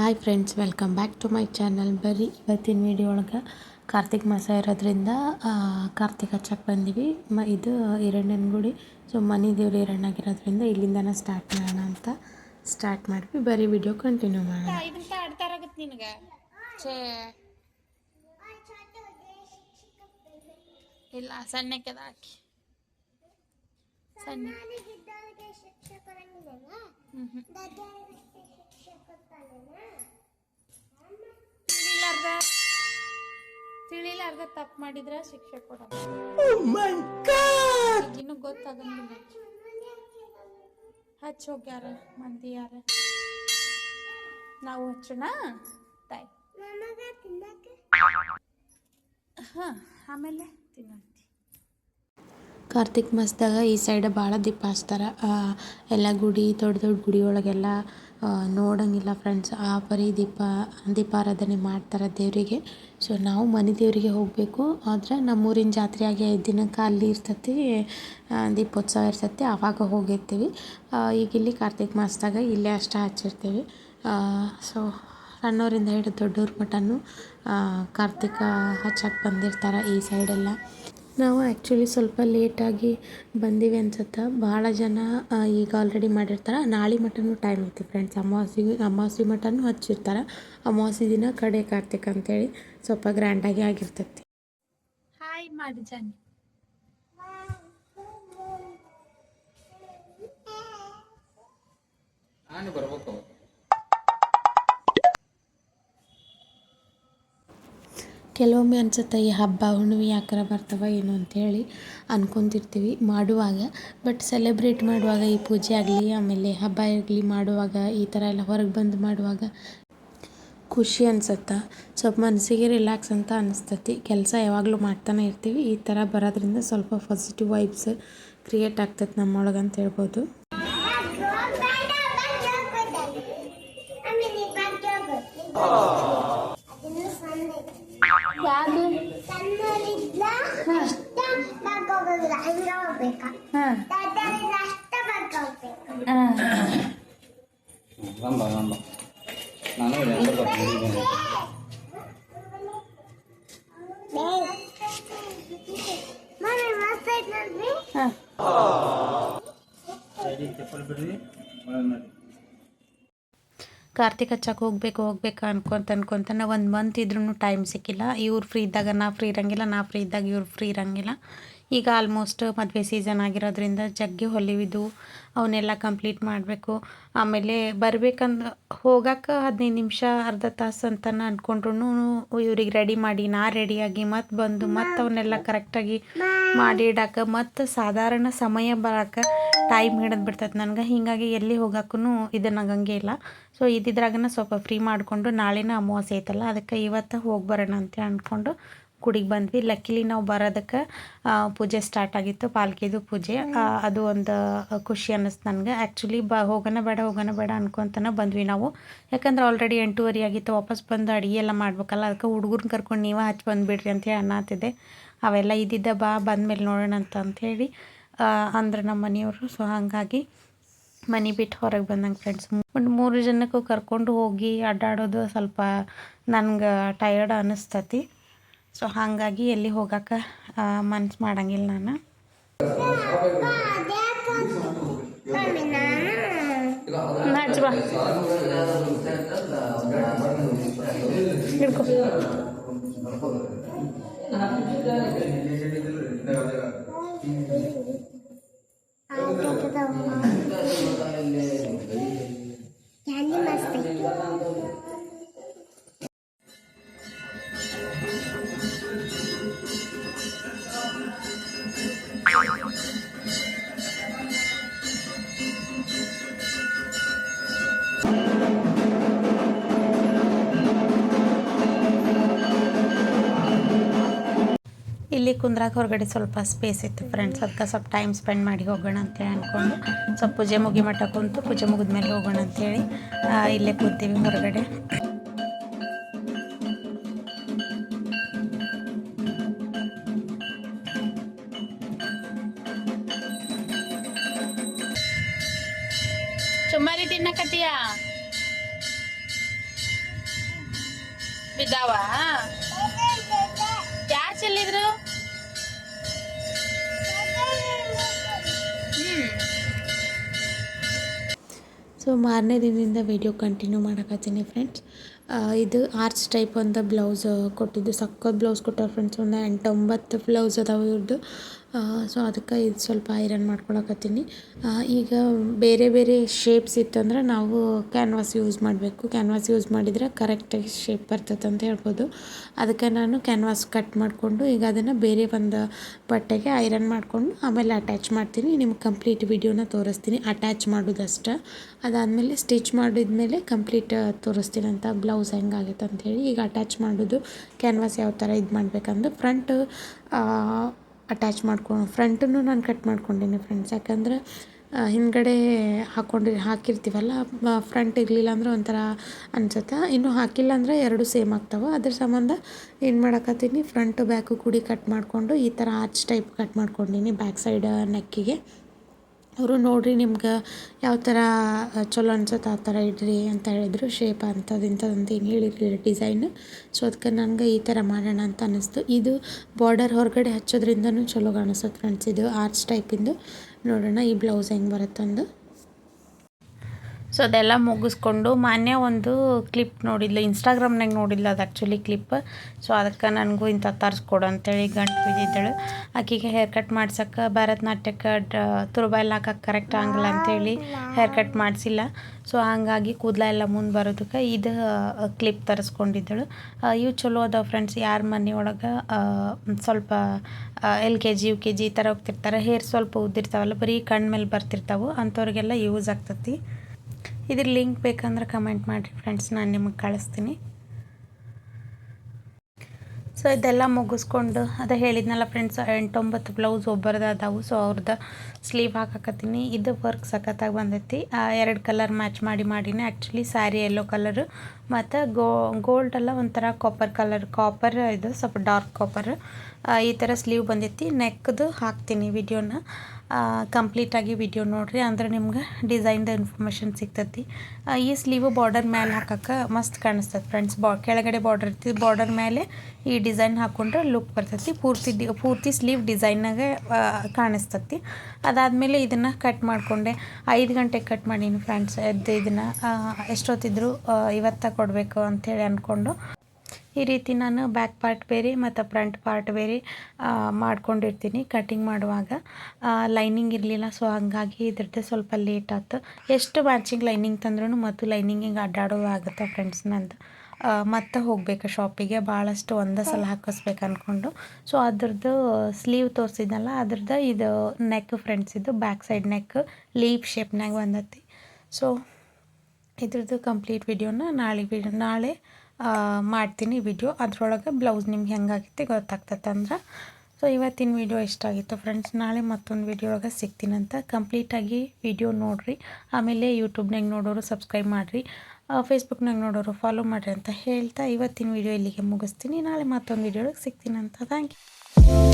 Hi friends welcome back to my channel ಬರ್ರಿ ಇವತ್ತಿನ video ಒಳಗೆ ಕಾರ್ತಿಕ್ ಮಾಸ ಇರೋದ್ರಿಂದ ಕಾರ್ತಿಕ್ ಹಚ್ಚಕ್ಕೆ ಬಂದೀವಿ. ಮ ಇದು ಹಿರಣ್ಣನ ಗುಡಿ. ಸೊ ಮನೆ ದೇವ್ರು ಈರಣ್ಣಾಗಿರೋದ್ರಿಂದ ಇಲ್ಲಿಂದನೇ ಸ್ಟಾರ್ಟ್ ಮಾಡೋಣ ಅಂತ ಸ್ಟಾರ್ಟ್ ಮಾಡಿ ಬರೀ ವಿಡಿಯೋ ಕಂಟಿನ್ಯೂ ಮಾಡೋಣ. ನಿನಗ? ಇಲ್ಲ ಸಣ್ಣಗೆ ಹಾಕಿ. ಸಣ್ಣ. ಹ್ಮ್ ಹ್ಮ್. ತಿಳಿಲಾರ್ದ ತಿಳಿಲಾರ್ದ ತಪ್ಪು ಮಾಡಿದ್ರ ಶಿಕ್ಷೆ ಕೊಡ. ಇನ್ನು ಗೊತ್ತಾಗಂಗಿಲ್ಲ. ಹಚ್ಚ ಹೋಗ್ಯಾರ ಮಂದಿ ಯಾರ? ನಾವು ಹಚ್ಚೋಣ? ತಾಯಿ. ಹಾಂ ಆಮೇಲೆ ತಿನ್ನಂತಿ. ಕಾರ್ತಿಕ್ ಮಾಸದಾಗ ಈ ಸೈಡ್ ಭಾಳ ದೀಪ ಹಚ್ತಾರೆ ಎಲ್ಲ ಗುಡಿ ದೊಡ್ಡ ದೊಡ್ಡ ಗುಡಿ ಒಳಗೆಲ್ಲ ನೋಡಂಗಿಲ್ಲ ಫ್ರೆಂಡ್ಸ್ ಆ ಪರಿ ದೀಪ, ದೀಪಾರಾಧನೆ ಮಾಡ್ತಾರೆ ದೇವರಿಗೆ. ಸೊ ನಾವು ಮನೆ ದೇವರಿಗೆ ಹೋಗಬೇಕು. ಆದರೆ ನಮ್ಮೂರಿನ ಜಾತ್ರೆ ಆಗಿ ಐದು ದಿನಕ್ಕೆ ಅಲ್ಲಿ ಇರ್ತೈತಿ ದೀಪೋತ್ಸವ ಇರ್ತೈತಿ. ಆವಾಗ ಹೋಗಿರ್ತೀವಿ. ಈಗ ಇಲ್ಲಿ ಕಾರ್ತಿಕ್ ಮಾಸದಾಗ ಇಲ್ಲೇ ಅಷ್ಟೇ ಹಚ್ಚಿರ್ತೀವಿ. ಸೊ ಸಣ್ಣವರಿಂದ ಹಿಡಿದು ದೊಡ್ಡವ್ರ ಮಟನು ಕಾರ್ತಿಕ ಹಚ್ಚಕ್ಕೆ ಬಂದಿರ್ತಾರೆ ಈ ಸೈಡೆಲ್ಲ ನಾವು ಆ್ಯಕ್ಚುಲಿ ಸ್ವಲ್ಪ ಲೇಟಾಗಿ ಬಂದೀವಿ ಅನ್ಸುತ್ತೆ. ಭಾಳ ಜನ ಈಗ ಆಲ್ರೆಡಿ ಮಾಡಿರ್ತಾರೆ. ನಾಳೆ ಮಟನೂ ಟೈಮ್ ಐತಿ ಫ್ರೆಂಡ್ಸ್ ಅಮಾವಾಸ್ಯೆಗೆ ಅಮಾವಾಸ್ಯೆ ಮಟನೂ ಹಚ್ಚಿರ್ತಾರೆ. ಅಮಾವಾಸ್ಯೆ ದಿನ ಕಡೆ ಕಾರ್ತಿಕ ಅಂತೇಳಿ ಸ್ವಲ್ಪ ಗ್ರ್ಯಾಂಡಾಗಿ ಆಗಿರ್ತೈತಿ. ಹಾಯ್ ಮಾಡಿ ಜಾನಿ. ನಾನು ಬರ್ಬೇಕು. ಕೆಲವೊಮ್ಮೆ ಅನ್ಸುತ್ತೆ, ಈ ಹಬ್ಬ, ಹುಣ್ಣಿಮೆ ಯಾಕರ ಬರ್ತಾವ ಏನು ಅಂತೇಳಿ ಅನ್ಕೊಂತಿರ್ತೀವಿ ಮಾಡುವಾಗ. ಬಟ್ ಸೆಲೆಬ್ರೇಟ್ ಮಾಡುವಾಗ ಈ ಪೂಜೆ ಆಗಲಿ, ಆಮೇಲೆ ಹಬ್ಬ ಆಗಲಿ ಮಾಡುವಾಗ, ಈ ಥರ ಎಲ್ಲ ಹೊರಗೆ ಬಂದು ಮಾಡುವಾಗ ಖುಷಿ ಅನ್ಸುತ್ತೆ? ಸ್ವಲ್ಪ ಮನಸ್ಸಿಗೆ ರಿಲ್ಯಾಕ್ಸ್ ಅಂತ ಅನಿಸ್ತತಿ. ಕೆಲಸ ಯಾವಾಗಲೂ ಮಾಡ್ತಾನೆ ಇರ್ತೀವಿ. ಈ ಥರ ಬರೋದ್ರಿಂದ ಸ್ವಲ್ಪ ಪಾಸಿಟಿವ್ ವೈಬ್ಸ್ ಕ್ರಿಯೇಟ್ ಆಗ್ತೈತೆ ನಮ್ಮೊಳಗೆ ಅಂತ ಹೇಳ್ಬೋದು. ರಂಬ ರಂಬ ನಾನು ಬರ್ತೀನಿ ಕಾರ್ತಿಕ್ ಹಚ್ಚಕ್ಕೆ ಹೋಗ್ಬೇಕು ಹೋಗ್ಬೇಕು ಅನ್ಕೊಂತ ಅನ್ಕೊಂತ ಒಂದು ಮಂತ್ ಇದ್ರೂ ಟೈಮ್ ಸಿಕ್ಕಿಲ್ಲ. ಇವ್ರು ಫ್ರೀ ಇದ್ದಾಗ ನಾ ಫ್ರೀ ಇರಂಗಿಲ್ಲ ನಾ ಫ್ರೀ ಇದ್ದಾಗ ಇವ್ರು ಫ್ರೀ ಇರಂಗಿಲ್ಲ. ಈಗ ಆಲ್ಮೋಸ್ಟ್ ಮದುವೆ ಸೀಸನ್ ಆಗಿರೋದ್ರಿಂದ ಜಗ್ಗಿ ಹೊಲಿವಿದ್ದು ಅವನ್ನೆಲ್ಲ ಕಂಪ್ಲೀಟ್ ಮಾಡಬೇಕು. ಆಮೇಲೆ ಬರ್ಬೇಕಂದ್ರೆ ಹೋಗಕ್ಕೆ ಹದಿನೈದು ನಿಮಿಷ, ಅರ್ಧ ತಾಸು ಅಂತ ಅಂದ್ಕೊಂಡ್ರು ಇವ್ರಿಗೆ ರೆಡಿ ಮಾಡಿ, ನಾ ರೆಡಿಯಾಗಿ ಮತ್ತೆ ಬಂದು ಮತ್ತೆ ಅವನ್ನೆಲ್ಲ ಕರೆಕ್ಟಾಗಿ ಮಾಡಿ ಇಡಕ್ಕೆ ಮತ್ತು ಸಾಧಾರಣ ಸಮಯ ಬರಕ್ಕೆ ಟೈಮ್ ಹಿಡಿದು ಬಿಡ್ತೈತೆ. ನನಗೆ ಹೀಗಾಗಿ ಎಲ್ಲಿ ಹೋಗಕ್ಕೂ ಇದನ್ನಾಗಂಗೆ ಇಲ್ಲ. ಸೊ ಇದ್ದಿದ್ರಾಗನ ಸ್ವಲ್ಪ ಫ್ರೀ ಮಾಡಿಕೊಂಡು ನಾಳೆನ ಅಮಾವಾಸ್ಯೆ ಐತಲ್ಲ, ಅದಕ್ಕೆ ಇವತ್ತು ಹೋಗಿ ಬರೋಣ ಅಂತ ಅಂದ್ಕೊಂಡು ಗುಡಿಗೆ ಬಂದ್ವಿ. ಲಕ್ಕಿಲಿ ನಾವು ಬರೋದಕ್ಕೆ ಪೂಜೆ ಸ್ಟಾರ್ಟ್ ಆಗಿತ್ತು, ಪಾಲ್ಕಿದು ಪೂಜೆ. ಅದು ಒಂದು ಖುಷಿ ಅನ್ನಿಸ್ತು ನನಗೆ. ಆ್ಯಕ್ಚುಲಿ ಬ ಹೋಗೋಣ ಬೇಡ ಹೋಗೋಣ ಬೇಡ ಅನ್ಕೊಂತನ ಬಂದ್ವಿ ನಾವು. ಯಾಕಂದ್ರೆ ಆಲ್ರೆಡಿ ಎಂಟೂವರೆ ಆಗಿತ್ತು, ವಾಪಸ್ ಬಂದು ಅಡುಗೆ ಎಲ್ಲ ಮಾಡ್ಬೇಕಲ್ಲ, ಅದಕ್ಕೆ ಹುಡುಗರ್ನ ಕರ್ಕೊಂಡು ನೀವೇ ಹಚ್ಚಿ ಬಂದುಬಿಡ್ರಿ ಅಂತೇಳಿ ಅನ್ನತ್ತಿದ್ದೆ. ಅವೆಲ್ಲ ಇದ್ದಿದ್ದ ಬಾ, ಬಂದಮೇಲೆ ನೋಡೋಣ ಅಂತ ಅಂಥೇಳಿ ಅಂದ್ರೆ ನಮ್ಮ ಮನೆಯವರು. ಸೊ ಹಾಗಾಗಿ ಮನೆ ಬಿಟ್ಟು ಹೊರಗೆ ಬಂದಂಗೆ ಫ್ರೆಂಡ್ಸ್ ಒಂದು ಮೂರು ಜನಕ್ಕೂ ಕರ್ಕೊಂಡು ಹೋಗಿ ಅಡ್ಡಾಡೋದು ಸ್ವಲ್ಪ ನನ್ಗೆ ಟಯರ್ಡ್ ಅನ್ನಿಸ್ತತಿ. ಸೊ ಹಾಗಾಗಿ ಎಲ್ಲಿ ಹೋಗಕ್ಕೆ ಮನ್ಸು ಮಾಡಂಗಿಲ್ಲ ನಾನು. ಬಾ ಹಿಡ್ಕೊ ಇಲ್ಲಿ ಕುಂದ್ರಾಗ ಹೊರಗಡೆ ಸ್ವಲ್ಪ ಸ್ಪೇಸ್ ಇತ್ತು ಫ್ರೆಂಡ್ಸ್ ಅದಕ್ಕೆ ಸ್ವಲ್ಪ ಟೈಮ್ ಸ್ಪೆಂಡ್ ಮಾಡಿ ಹೋಗೋಣ ಅಂತೇಳಿ ಅಂದ್ಕೊಂಡು ಸ್ವಲ್ಪ ಪೂಜೆ ಮುಗಿ ಮಠ ಕುಂತು ಪೂಜೆ ಮುಗಿದ್ಮೇಲೆ ಹೋಗೋಣ ಅಂತೇಳಿ ಇಲ್ಲೇ ಕೂತೀವಿ ಹೊರಗಡೆ. ಚುಮ್ಮಾರಿ ತಿನ್ನಕತ್ತೀಯ? ಬಿದ್ದಾವ? ಸೊ ಮಾರನೇ ದಿನದಿಂದ ವಿಡಿಯೋ ಕಂಟಿನ್ಯೂ ಮಾಡಕತ್ತೀನಿ ಫ್ರೆಂಡ್ಸ್ ಇದು ಆರ್ಚ್ ಟೈಪ್ ಅಂತ ಬ್ಲೌಸ್ ಕೊಟ್ಟಿದ್ದು. ಸಕ್ಕತ್ ಬ್ಲೌಸ್ ಕೊಟ್ಟಾರೆ ಫ್ರೆಂಡ್ಸ್ ಒಂದು ಎಂಟು ಒಂಬತ್ತು ಬ್ಲೌಸ್ ಅದಾವೆ ಇವ್ರದ್ದು ಸೊ ಅದಕ್ಕೆ ಇದು ಸ್ವಲ್ಪ ಐರನ್ ಮಾಡ್ಕೊಳಕತ್ತೀನಿ. ಈಗ ಬೇರೆ ಬೇರೆ ಶೇಪ್ಸ್ ಇತ್ತಂದ್ರೆ ನಾವು ಕ್ಯಾನ್ವಾಸ್ ಯೂಸ್ ಮಾಡಬೇಕು. ಕ್ಯಾನ್ವಾಸ್ ಯೂಸ್ ಮಾಡಿದರೆ ಕರೆಕ್ಟಾಗಿ ಶೇಪ್ ಬರ್ತದೆ ಅಂತ ಹೇಳ್ಬೋದು. ಅದಕ್ಕೆ ನಾನು ಕ್ಯಾನ್ವಾಸ್ ಕಟ್ ಮಾಡಿಕೊಂಡು ಈಗ ಅದನ್ನು ಬೇರೆ ಒಂದು ಬಟ್ಟೆಗೆ ಐರನ್ ಮಾಡಿಕೊಂಡು ಆಮೇಲೆ ಅಟ್ಯಾಚ್ ಮಾಡ್ತೀನಿ. ನಿಮ್ಗೆ ಕಂಪ್ಲೀಟ್ ವಿಡಿಯೋನ ತೋರಿಸ್ತೀನಿ. ಅಟ್ಯಾಚ್ ಮಾಡೋದಷ್ಟೇ. ಅದಾದಮೇಲೆ ಸ್ಟಿಚ್ ಮಾಡಿದ ಮೇಲೆ ಕಂಪ್ಲೀಟ್ ತೋರಿಸ್ತೀನಿ ಅಂತ ಬ್ಲೌಸ್ ಹೆಂಗಾಗೈತೆ ಅಂಥೇಳಿ ಈಗ ಅಟ್ಯಾಚ್ ಮಾಡೋದು ಕ್ಯಾನ್ವಾಸ್ ಯಾವ ಥರ ಇದು ಮಾಡಬೇಕಂದ್ರೆ ಫ್ರಂಟ್ ಅಟ್ಯಾಚ್ ಮಾಡ್ಕೊ, ಫ್ರಂಟನ್ನು ನಾನು ಕಟ್ ಮಾಡ್ಕೊಂಡೀನಿ ಫ್ರೆಂಡ್ಸ್ ಯಾಕಂದ್ರೆ ಹಿಂದುಗಡೆ ಹಾಕ್ಕೊಂಡು ಹಾಕಿರ್ತೀವಲ್ಲ ಫ್ರಂಟ್ ಇರಲಿಲ್ಲ ಅಂದ್ರೆ ಒಂಥರ ಅನ್ಸುತ್ತೆ. ಇನ್ನು ಹಾಕಿಲ್ಲ ಅಂದರೆ ಎರಡು ಸೇಮ್ ಆಗ್ತಾವೆ. ಅದ್ರ ಸಂಬಂಧ ಏನು ಮಾಡಕತ್ತೀನಿ ಫ್ರಂಟು ಬ್ಯಾಕು ಕೂಡಿ ಕಟ್ ಮಾಡಿಕೊಂಡು ಈ ಥರ ಆರ್ಚ್ ಟೈಪ್ ಕಟ್ ಮಾಡ್ಕೊಂಡೀನಿ ಬ್ಯಾಕ್ ಸೈಡ್ ನೆಕ್ಕಿಗೆ ಅವರು ನೋಡಿರಿ ನಿಮ್ಗೆ ಯಾವ ಥರ ಚಲೋ ಅನ್ಸುತ್ತೆ ಆ ಥರ ಇಡ್ರಿ ಅಂತ ಹೇಳಿದ್ರು. ಶೇಪ್ ಅಂಥದ್ದು, ಇಂಥದ್ದು ಏನು ಹೇಳಿರಲಿಲ್ಲ ಡಿಸೈನ್. ಸೊ ಅದಕ್ಕೆ ನನಗೆ ಈ ಥರ ಮಾಡೋಣ ಅಂತ ಅನ್ನಿಸ್ತು. ಇದು ಬಾರ್ಡರ್ ಹೊರಗಡೆ ಹಚ್ಚೋದ್ರಿಂದನೂ ಚಲೋ ಕಾಣಿಸುತ್ತೆ ಫ್ರೆಂಡ್ಸ್. ಇದು ಆರ್ಚ್ ಟೈಪಿಂದು. ನೋಡೋಣ ಈ ಬ್ಲೌಸ್ ಹೆಂಗೆ ಬರುತ್ತಂದು. ಸೊ ಅದೆಲ್ಲ ಮುಗಿಸ್ಕೊಂಡು ಮಾನ್ಯ ಒಂದು ಕ್ಲಿಪ್ ನೋಡಿದ್ಲು. ಇನ್ಸ್ಟಾಗ್ರಾಮ್ನಾಗ ನೋಡಿಲ್ಲ ಅದು ಆ್ಯಕ್ಚುಲಿ ಕ್ಲಿಪ್ ಸೊ ಅದಕ್ಕೆ ನನಗೂ ಇಂಥ ತರಿಸ್ಕೊಡು ಅಂತೇಳಿ ಗಂಟು ಬಿದ್ದಿದ್ದಳು. ಆಕೆಗೆ ಹೇರ್ ಕಟ್ ಮಾಡ್ಸಕ್ಕೆ ಭರತನಾಟ್ಯಕ್ಕೆ, ಡ ತುರುಬೈಲ್ ಹಾಕಕ್ಕೆ ಕರೆಕ್ಟ್ ಆಗಲ್ಲ ಅಂತೇಳಿ ಹೇರ್ ಕಟ್ ಮಾಡಿಸಿಲ್ಲ. ಸೊ ಹಾಗಾಗಿ ಕೂದಲ ಎಲ್ಲ ಮುಂದೆ ಬರೋದಕ್ಕೆ ಇದು ಕ್ಲಿಪ್ ತರಿಸ್ಕೊಂಡಿದ್ದಳು. ಇವು ಚಲೋ ಅದಾವೆ ಫ್ರೆಂಡ್ಸ್ ಯಾರ ಮನೆಯೊಳಗೆ ಸ್ವಲ್ಪ L K G, U K G ಈ ಥರ ಹೋಗ್ತಿರ್ತಾರೆ. ಹೇರ್ ಸ್ವಲ್ಪ ಉದ್ದಿರ್ತಾವಲ್ಲ, ಬರೀ ಮೇಲೆ ಬರ್ತಿರ್ತಾವೆ. ಅಂಥವ್ರಿಗೆಲ್ಲ ಯೂಸ್ ಆಗ್ತತಿ. ಇದ್ರ ಲಿಂಕ್ ಬೇಕಂದ್ರೆ ಕಮೆಂಟ್ ಮಾಡಿರಿ ಫ್ರೆಂಡ್ಸ್ ನಾನು ನಿಮಗೆ ಕಳಿಸ್ತೀನಿ. ಸೊ ಇದೆಲ್ಲ ಮುಗಿಸ್ಕೊಂಡು, ಅದೇ ಹೇಳಿದ್ನಲ್ಲ ಫ್ರೆಂಡ್ಸ್ ಎಂಟೊಂಬತ್ತು ಬ್ಲೌಸ್ ಒಬ್ಬರದ ಅದಾವು ಸೊ ಅವ್ರದ್ದು ಸ್ಲೀವ್ ಹಾಕಕತ್ತೀನಿ. ಇದು ವರ್ಕ್ ಸಖತ್ತಾಗಿ ಬಂದೈತಿ. ಎರಡು ಕಲರ್ ಮ್ಯಾಚ್ ಮಾಡಿ ಮಾಡಿನಿ. ಆ್ಯಕ್ಚುಲಿ ಸ್ಯಾರಿ ಯೆಲ್ಲೋ ಕಲರು ಮತ್ತು ಗೋ ಗೋಲ್ಡ್ ಎಲ್ಲ ಒಂಥರ ಕಾಪರ್ ಕಲರ್ ಕಾಪರ್ ಇದು ಸ್ವಲ್ಪ ಡಾರ್ಕ್ ಕಾಪರ್ ಈ ಥರ ಸ್ಲೀವ್ ಬಂದೈತಿ. ನೆಕ್ದು ಹಾಕ್ತೀನಿ ವಿಡಿಯೋನ ಕಂಪ್ಲೀಟಾಗಿ ವಿಡಿಯೋ ನೋಡಿರಿ. ಅಂದ್ರೆ ನಿಮ್ಗೆ ಡಿಸೈನ್ದ ಇನ್ಫಾರ್ಮೇಷನ್ ಸಿಗ್ತೈತಿ. ಈ ಸ್ಲೀವ್ ಬಾರ್ಡರ್ ಮೇಲೆ ಹಾಕಕ್ಕೆ ಮಸ್ತ್ ಕಾಣಿಸ್ತದೆ ಫ್ರೆಂಡ್ಸ್ ಬಾ ಕೆಳಗಡೆ ಬಾರ್ಡರ್ ಇರ್ತದೆ ಬಾರ್ಡರ್ ಮೇಲೆ ಈ ಡಿಸೈನ್ ಹಾಕ್ಕೊಂಡ್ರೆ ಲುಕ್ ಬರ್ತೈತಿ. ಪೂರ್ತಿ ಪೂರ್ತಿ ಸ್ಲೀವ್ ಡಿಸೈನಾಗೆ ಕಾಣಿಸ್ತತಿ. ಅದಾದಮೇಲೆ ಇದನ್ನು ಕಟ್ ಮಾಡಿಕೊಂಡೆ. ಐದು ಗಂಟೆಗೆ ಕಟ್ ಮಾಡೀನಿ ಫ್ರೆಂಡ್ಸ್ ಎದ್ದು ಇದನ್ನು ಎಷ್ಟೊತ್ತಿದ್ರು ಇವತ್ತ ಕೊಡಬೇಕು ಅಂಥೇಳಿ ಅಂದ್ಕೊಂಡು ಈ ರೀತಿ ನಾನು ಬ್ಯಾಕ್ ಪಾರ್ಟ್ ಬೇರೆ ಮತ್ತು ಫ್ರಂಟ್ ಪಾರ್ಟ್ ಬೇರೆ ಮಾಡ್ಕೊಂಡಿರ್ತೀನಿ ಕಟಿಂಗ್ ಮಾಡುವಾಗ. ಲೈನಿಂಗ್ ಇರಲಿಲ್ಲ ಸೊ ಹಾಗಾಗಿ ಇದ್ರದ್ದು ಸ್ವಲ್ಪ ಲೇಟ್ ಆಯ್ತು ಎಷ್ಟು ಮ್ಯಾಚಿಂಗ್ ಲೈನಿಂಗ್ ತಂದ್ರೂ ಮತ್ತು ಲೈನಿಂಗಿಗೆ ಅಡ್ಡಾಡೋದು ಆಗುತ್ತೆ ಫ್ರೆಂಡ್ಸ್ ನಂದು. ಮತ್ತೆ ಹೋಗಬೇಕು ಶಾಪಿಗೆ ಭಾಳಷ್ಟು ಒಂದೇ ಸಲ ಹಾಕಿಸ್ಬೇಕು ಅಂದ್ಕೊಂಡು ಸೊ ಅದ್ರದ್ದು ಸ್ಲೀವ್ ತೋರಿಸಿದ್ನಲ್ಲ, ಅದ್ರದ್ದು ಇದು ನೆಕ್ ಫ್ರೆಂಡ್ಸ್ ಇದು ಬ್ಯಾಕ್ ಸೈಡ್ ನೆಕ್ ಲೀಪ್ ಶೇಪ್ನಾಗ ಬಂದತಿ. ಸೊ ಇದ್ರದ್ದು ಕಂಪ್ಲೀಟ್ ವಿಡಿಯೋನ ನಾಳೆ ವಿಡಿಯೋ ನಾಳೆ ಮಾಡ್ತೀನಿ ವಿಡಿಯೋ ಅದರೊಳಗೆ ಬ್ಲೌಸ್ ನಿಮ್ಗೆ ಹೆಂಗಾಗಿತ್ತು ಗೊತ್ತಾಗ್ತದೆ ಅಂದ್ರೆ. ಸೊ ಇವತ್ತಿನ ವಿಡಿಯೋ ಇಷ್ಟ ಆಗಿತ್ತು ಫ್ರೆಂಡ್ಸ್ ನಾಳೆ ಮತ್ತೊಂದು ವಿಡಿಯೋ ಒಳಗೆ ಸಿಗ್ತೀನಂತ ಕಂಪ್ಲೀಟಾಗಿ ವಿಡಿಯೋ ನೋಡಿರಿ. ಆಮೇಲೆ ಯೂಟ್ಯೂಬ್ನಾಗ ನೋಡೋರು ಸಬ್ಸ್ಕ್ರೈಬ್ ಮಾಡಿರಿ. ಫೇಸ್ಬುಕ್ನಾಗ ನೋಡೋರು ಫಾಲೋ ಮಾಡಿರಿ ಅಂತ ಹೇಳ್ತಾ ಇವತ್ತಿನ ವಿಡಿಯೋ ಇಲ್ಲಿಗೆ ಮುಗಿಸ್ತೀನಿ. ನಾಳೆ ಮತ್ತೊಂದು ವಿಡಿಯೋ ಒಳಗೆ ಸಿಗ್ತೀನಂತ ಥ್ಯಾಂಕ್ ಯು